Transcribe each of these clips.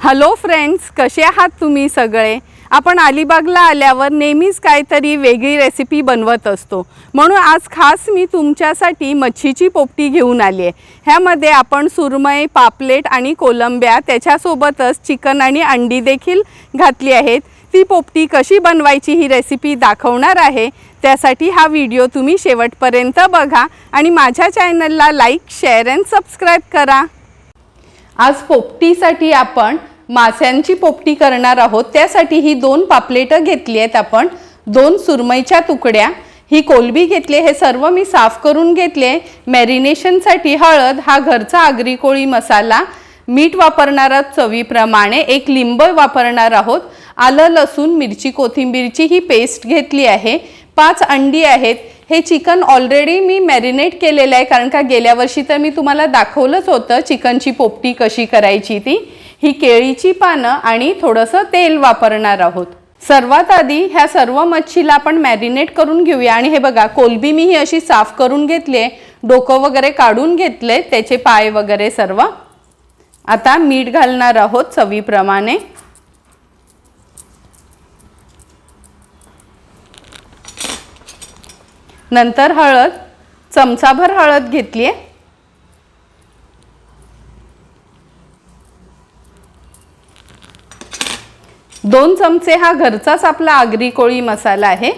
Hello friends कसे आहात तुम्ही सगळे? आपण अलिबागला आल्यावर नेहमीच काहीतरी वेगळी रेसिपी बनवत असतो. म्हणून आज खास मी तुमच्यासाठी मच्छीची पोपटी घेऊन आली आहे. ह्यामध्ये आपण सुरमई पापलेट आणि कोलंब्या त्याच्यासोबतच चिकन आणि अंडी देखील घातली आहेत. ती पोपटी कशी बनवायची ही रेसिपी दाखवणार आहे. त्यासाठी हा व्हिडिओ तुम्ही शेवटपर्यंत बघा आणि माझ्या चॅनलला लाईक शेअर अँड सबस्क्राईब करा. आज पोपटीसाठी आपण माशांची पोपटी करणार आहोत. त्यासाठी ही दोन पापलेटं घेतली आहेत आपण. दोन सुरमईच्या तुकड्या. ही कोलबी घेतली हे सर्व मी साफ करून घेतले मॅरिनेशनसाठी हळद हा घरचा आगरी कोळी मसाला. मीठ वापरणार आहोत चवीप्रमाणे. एक लिंब वापरणार आहोत. आलं लसूण मिरची कोथिंबीरची ही पेस्ट घेतली आहे. पाच अंडी आहेत. हे चिकन ऑलरेडी मी मॅरिनेट केलेलं आहे. कारण का गेल्या वर्षी तर मी तुम्हाला दाखवलंच होतं चिकनची पोपटी कशी करायची ती. ही केळीची पानं आणि थोडंसं तेल वापरणार आहोत. सर्वात आधी ह्या सर्व मच्छीला आपण मॅरिनेट करून घेऊया. आणि हे बघा कोलबी मी ही अशी साफ करून घेतली आहे डोकं वगैरे काढून घेतले त्याचे पाय वगैरे सर्व. आता मीठ घालणार आहोत चवीप्रमाणे. नंतर हळद चमचाभर हळद घेतली आहे दोन चमचे हा घरचाच आपला आगरी कोळी मसाला आहे.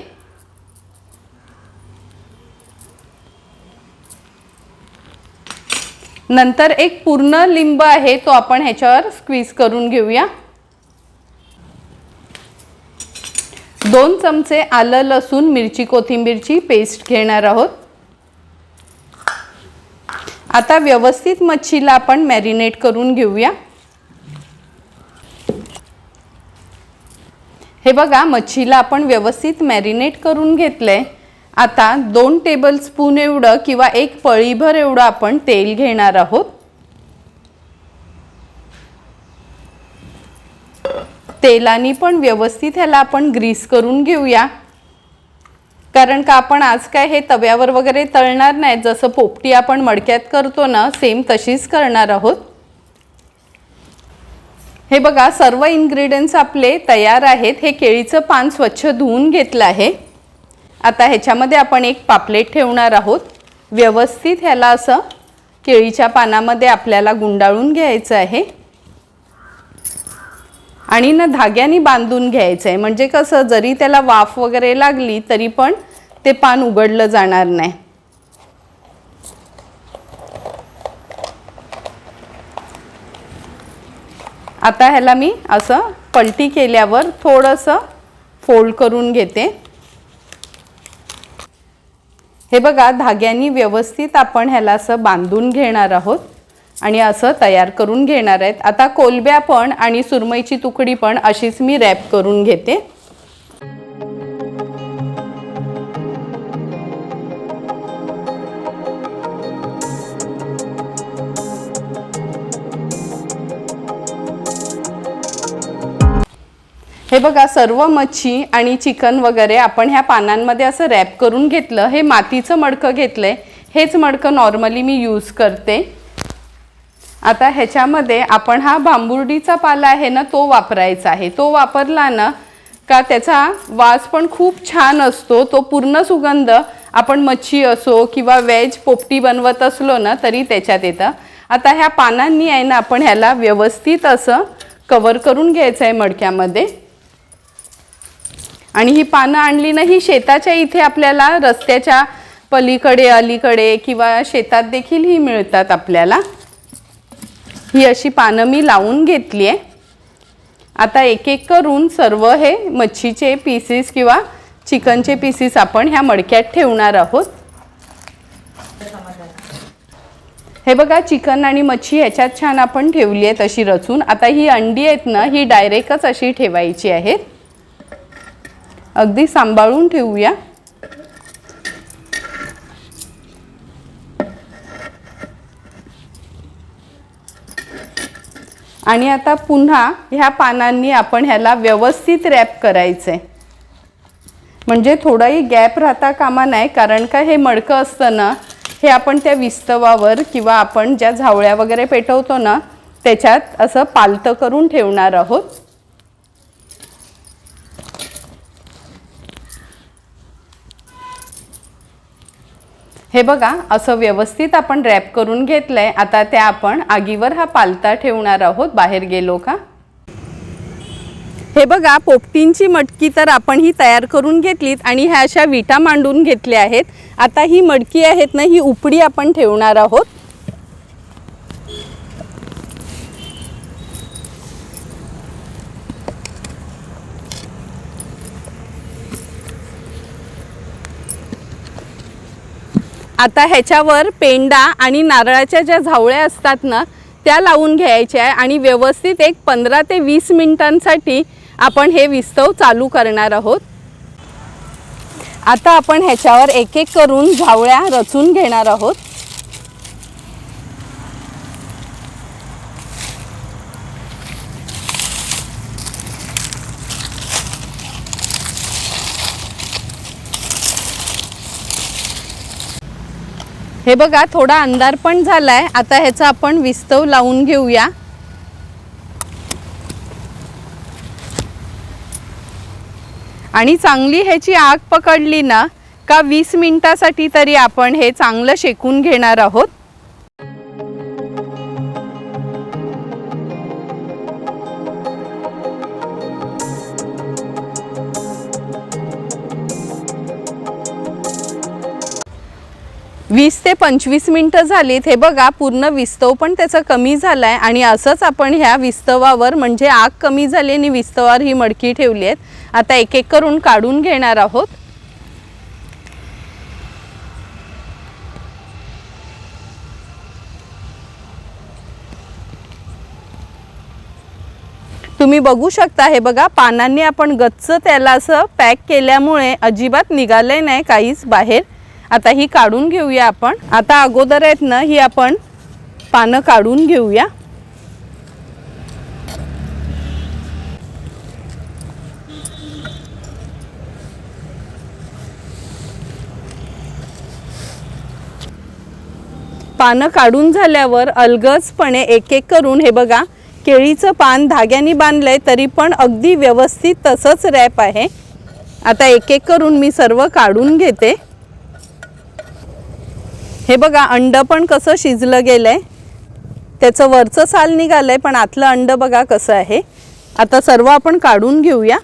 नंतर एक पूर्ण लिंब आहे तो आपण ह्याच्यावर स्क्वीज करून घेऊया. दोन चमचे आलं लसूण मिरची कोथिंबीरची पेस्ट घेणार आहोत. आता व्यवस्थित मच्छीला आपण मॅरिनेट करून घेऊया. हे बघा मच्छीला आपण व्यवस्थित मॅरिनेट करून घेतलंय. आता दोन टेबल स्पून एवढं किंवा एक पळीभर एवढं आपण तेल घेणार आहोत. तेलाने पण व्यवस्थित ह्याला आपण ग्रीस करून घेऊया. कारण का आपण आज काय हे तव्यावर वगैरे तळणार नाही जसं पोपटी आपण मडक्यात करतो ना सेम तशीच करणार आहोत. हे बघा सर्व इन्ग्रेडियंट्स आपले तयार आहेत. हे केळीचं पान स्वच्छ धुवून घेतलं आहे. आता ह्याच्यामध्ये आपण एक पापलेट ठेवणार आहोत. व्यवस्थित ह्याला असं केळीच्या पानामध्ये आपल्याला गुंडाळून घ्यायचं आहे. आणि ना धाग्याने बांधून घ्यायचं आहे. म्हणजे कसं जरी त्याला वाफ वगैरे लागली तरी पण ते पान उघडलं जाणार नाही. आता ह्याला मी असं पलटी केल्यावर थोडंसं फोल्ड करून घेते. हे बघा धाग्यानी व्यवस्थित आपण ह्याला असं बांधून घेणार आहोत आणि असं तयार करून घेणार आहेत. आता कोलब्या पण आणि सुरमईची तुकडी पण अशीच मी रॅप करून घेते. हे बघा सर्व मच्छी आणि चिकन वगैरे आपण ह्या पानांमध्ये असं रॅप करून घेतलं हे मातीचं मडकं घेतलं आहे हेच मडकं नॉर्मली मी यूज करते. आता ह्याच्यामध्ये आपण हा बांबुर्डीचा पाला आहे ना तो वापरायचा आहे. तो वापरला ना का त्याचा वास पण खूप छान असतो. तो पूर्ण सुगंध आपण मच्छी असो किंवा व्हेज पोपटी बनवत असलो ना तरी त्याच्यात येतं. आता ह्या पानांनी आहे ना आपण ह्याला व्यवस्थित असं कवर करून घ्यायचं आहे मडक्यामध्ये. आणि ही पानं आणली ना ही शेताच्या इथे आपल्याला रस्त्याच्या पलीकडे अलीकडे किंवा शेतात देखील ही मिळतात आपल्याला. ही अशी पानं मी लावून घेतली आहे. आता एक एक करून सर्व हे मच्छीचे पीसेस किंवा चिकनचे पीसेस आपण ह्या मडक्यात ठेवणार आहोत. हे बघा चिकन आणि मच्छी ह्याच्यात छान आपण ठेवली आहेत अशी रचून. आता ही अंडी आहेत ना ही डायरेक्टच अशी ठेवायची आहेत. अगदी सांभाळून ठेवूया. आणि आता पुन्हा ह्या पानांनी आपण ह्याला व्यवस्थित रॅप करायचंय. म्हणजे थोडाही गॅप राहता कामा नाही कारण का हे मडकं असतं ना हे आपण त्या विस्तवावर किंवा आपण ज्या झावळ्या वगैरे पेटवतो ना त्याच्यात असं पालतं करून ठेवणार आहोत. हे बघा असं व्यवस्थित आपण रॅप करून घेतलंय. आता त्या आपण आगीवर हा पालता ठेवणार आहोत बाहेर गेलो का? हे बघा पोपटींची मटकी तर आपण ही तयार करून घेतलीत आणि ह्या अशा विटा मांडून घेतल्या आहेत. आता ही मडकी आहेत ना ही उपडी आपण ठेवणार आहोत. आता ह्याच्यावर पेंडा आणि नारळाच्या ज्या झावळ्या असतात ना त्या लावून घ्यायच्या आहे आणि व्यवस्थित एक पंधरा ते वीस मिनिटांसाठी आपण हे विस्तव चालू करणार आहोत. आता आपण ह्याच्यावर एक एक करून झावळ्या रचून घेणार आहोत. हे बघा थोडा अंधार पण झालाय. आता ह्याचा आपण विस्तव लावून घेऊया. आणि चांगली ह्याची आग पकडली ना का वीस मिनिटासाठी तरी आपण हे चांगलं शेकून घेणार आहोत. वीस ते पंचवीस मिनटं झालीत. हे बघा पूर्ण विस्तव पण त्याचा कमी झाला आहे आणि असंच आपण ह्या विस्तवावर म्हणजे आग कमी झाली आणि विस्तवावर ही मडकी ठेवली आहेत. आता एक एक करून काढून घेणार आहोत. तुम्ही बघू शकता हे बघा पानांनी आपण गच्च त्याला असं पॅक केल्यामुळे अजिबात निघालंय नाही काहीच बाहेर. आता ही काढून घेऊया आपण. आता अगोदर आहेत ना ही आपण पानं काढून घेऊया. पानं काढून झाल्यावर अलगजपणे एक एक करून हे बघा केळीचं पान धाग्याने बांधलंय तरी पण अगदी व्यवस्थित तसंच रॅप आहे. आता एक एक करून मी सर्व काढून घेते. हे बघा अंड पण कसं शिजलं गेलं आहे त्याचं वरचं साल निघालं आहे पण आतलं अंड बघा कसं आहे. आता सर्व आपण काढून घेऊया.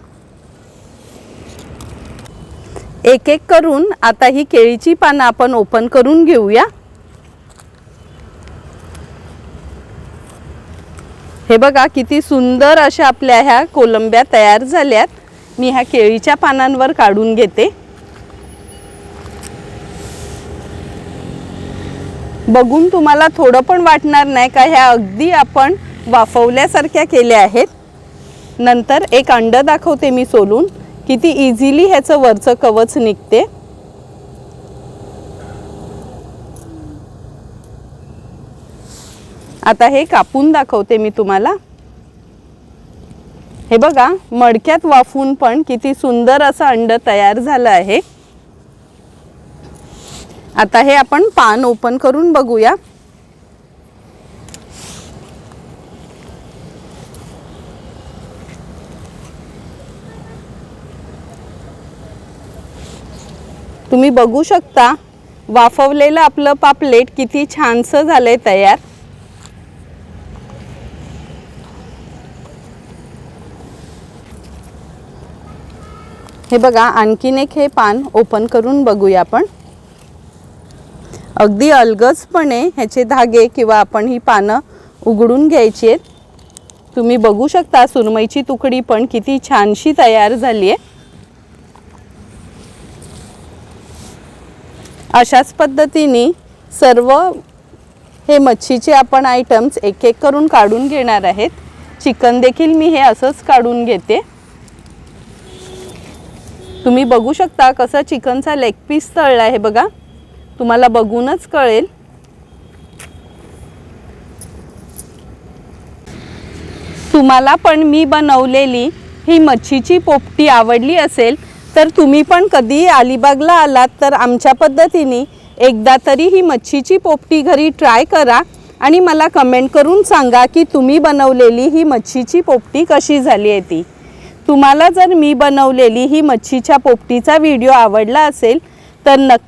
एक एक करून आता ही केळीची पानं आपण ओपन करून घेऊया. हे बघा किती सुंदर अशा आपल्या ह्या कोलंब्या तयार झाल्यात. मी ह्या केळीच्या पानांवर काढून घेते. बघून तुम्हाला थोडं पण वाटणार नाही का? ह्या अगदी आपण वाफवल्यासारख्या केल्या आहेत. नंतर एक अंड दाखवते मी सोलून. किती इझिली ह्याचं वरचं कवच निघते. आता हे कापून दाखवते मी तुम्हाला. हे बघा मडक्यात वाफून पण किती सुंदर असं अंड तयार झालं आहे. आता हे आपण पान ओपन करून बघूया. तुम्ही बघू शकता वाफवलेलं आपलं पापलेट किती छानसं झालंय तयार. हे बघा आणखीन एक हे पान ओपन करून बघूया आपण. अगदी अलगजपणे ह्याचे धागे किंवा आपण ही पानं उघडून घ्यायची आहेत. तुम्ही बघू शकता सुरमईची तुकडी पण किती छानशी तयार झाली आहे अशाच पद्धतीने सर्व हे मच्छीचे आपण आयटम्स एक एक करून काढून घेणार आहेत. चिकन देखील मी हे असंच काढून घेते. तुम्ही बघू शकता कसा चिकनचा लेग पीस तळला आहे बघा. तुम्हाला बघूनच कळेल. तुम्हाला पण मी बनवलेली ही मच्छीची पोपटी आवडली असेल तर तुम्ही पण कधी अलिबागला आलात तर आमच्या पद्धतीने एकदा तरी ही मच्छीची पोपटी घरी ट्राय करा आणि मला कमेंट करून सांगा की तुम्ही बनवलेली ही मच्छीची पोपटी कशी झाली आहे ती. तुम्हाला जर मी बनवलेली ही मच्छीच्या पोपटीचा व्हिडिओ आवडला असेल तर नक्की